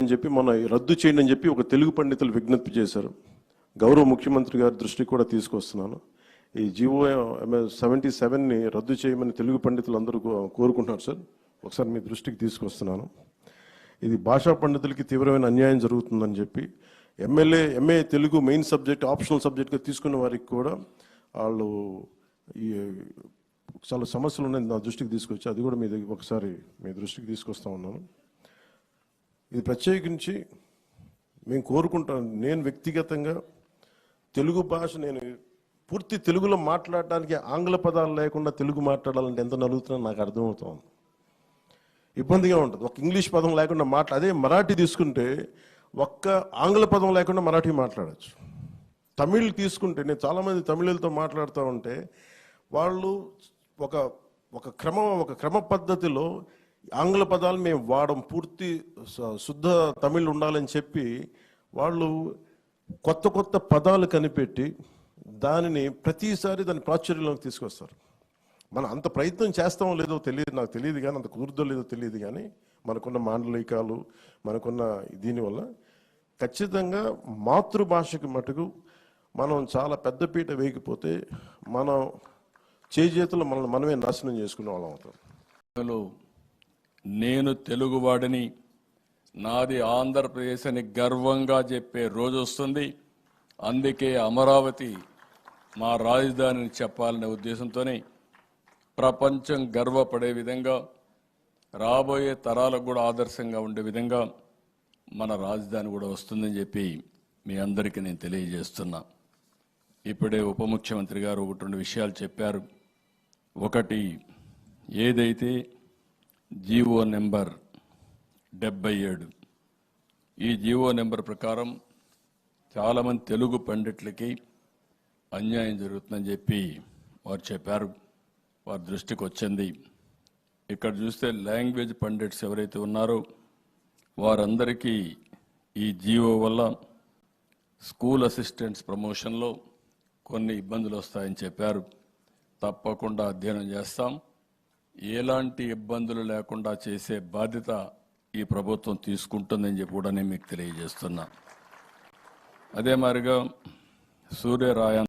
అని చెప్పి మన రద్దు చేయండి అని చెప్పి ఒక తెలుగు పండితులు విజ్ఞప్తి చేశారు. గౌరవ ముఖ్యమంత్రి గారి దృష్టికి కూడా తీసుకొస్తున్నాను. ఈ జివో సెవెంటీ సెవెన్ని రద్దు చేయమని తెలుగు పండితులు అందరూ కోరుకుంటున్నారు సార్. ఒకసారి మీ దృష్టికి తీసుకొస్తున్నాను. ఇది భాషా పండితులకి తీవ్రమైన అన్యాయం జరుగుతుందని చెప్పి MLA MA Telugu main subject optional సబ్జెక్ట్గా తీసుకున్న వారికి కూడా వాళ్ళు ఈ చాలా సమస్యలు ఉన్నాయి నా దృష్టికి తీసుకొచ్చి అది కూడా మీ దగ్గర ఒకసారి మీ దృష్టికి తీసుకొస్తా ఉన్నాను. ఇది ప్రత్యేకించి మేము కోరుకుంటాం నేను వ్యక్తిగతంగా తెలుగు భాష నేను పూర్తి తెలుగులో మాట్లాడడానికి ఆంగ్ల పదాలు లేకుండా తెలుగు మాట్లాడాలంటే ఎంత నలుగుతున్నా నాకు అర్థమవుతుంది. ఇబ్బందిగా ఉంటుంది. ఒక ఇంగ్లీష్ పదం లేకుండా మాట్లా అదే మరాఠీ తీసుకుంటే ఒక్క ఆంగ్ల పదం లేకుండా మరాఠీ మాట్లాడచ్చు. తమిళ్ తీసుకుంటే నేను చాలామంది తమిళులతో మాట్లాడుతూ ఉంటే వాళ్ళు ఒక ఒక క్రమం ఒక క్రమ పద్ధతిలో ఆంగ్ల పదాలు మేము వాడం పూర్తి శుద్ధ తమిళ్ ఉండాలని చెప్పి వాళ్ళు కొత్త కొత్త పదాలు కనిపెట్టి దానిని ప్రతిసారి దాని ప్రాచుర్యంలోకి తీసుకొస్తారు. మనం అంత ప్రయత్నం చేస్తామో లేదో తెలియదు నాకు తెలియదు కానీ అంత కుదురుదో లేదో తెలియదు కానీ మనకున్న మాండలికాలు మనకున్న దీనివల్ల ఖచ్చితంగా మాతృభాషకి మటుకు మనం చాలా పెద్దపీట వేయకపోతే మనం చేజేతులు మనల్ని మనమే నాశనం చేసుకునే వాళ్ళం అవుతాం. నేను తెలుగువాడిని. నాది ఆంధ్రప్రదేశ్ అని గర్వంగా చెప్పే రోజు వస్తుంది. అందుకే అమరావతి మా రాజధానిని చెప్పాలనే ఉద్దేశంతోనే ప్రపంచం గర్వపడే విధంగా రాబోయే తరాలకు కూడా ఆదర్శంగా ఉండే విధంగా మన రాజధాని కూడా వస్తుందని చెప్పి మీ అందరికీ నేను తెలియజేస్తున్నా. ఇప్పుడే ఉప ముఖ్యమంత్రి గారు ఒకటి రెండు విషయాలు చెప్పారు. ఒకటి ఏదైతే జీవో నెంబర్ డెబ్బై ఏడు. ఈ జీవో నెంబర్ ప్రకారం చాలామంది తెలుగు పండిట్లకి అన్యాయం జరుగుతుందని చెప్పి వారు చెప్పారు. వారి దృష్టికి వచ్చింది. ఇక్కడ చూస్తే లాంగ్వేజ్ పండిట్స్ ఎవరైతే ఉన్నారో వారందరికీ ఈ జీవో వల్ల స్కూల్ అసిస్టెంట్స్ ప్రమోషన్లో కొన్ని ఇబ్బందులు వస్తాయని చెప్పారు. తప్పకుండా అధ్యయనం చేస్తాం. ఎలాంటి ఇబ్బందులు లేకుండా చేసే బాధ్యత ఈ ప్రభుత్వం తీసుకుంటుందని చెప్పి కూడా నేను మీకు తెలియజేస్తున్నా. అదే మాదిరిగా సూర్యరాయన్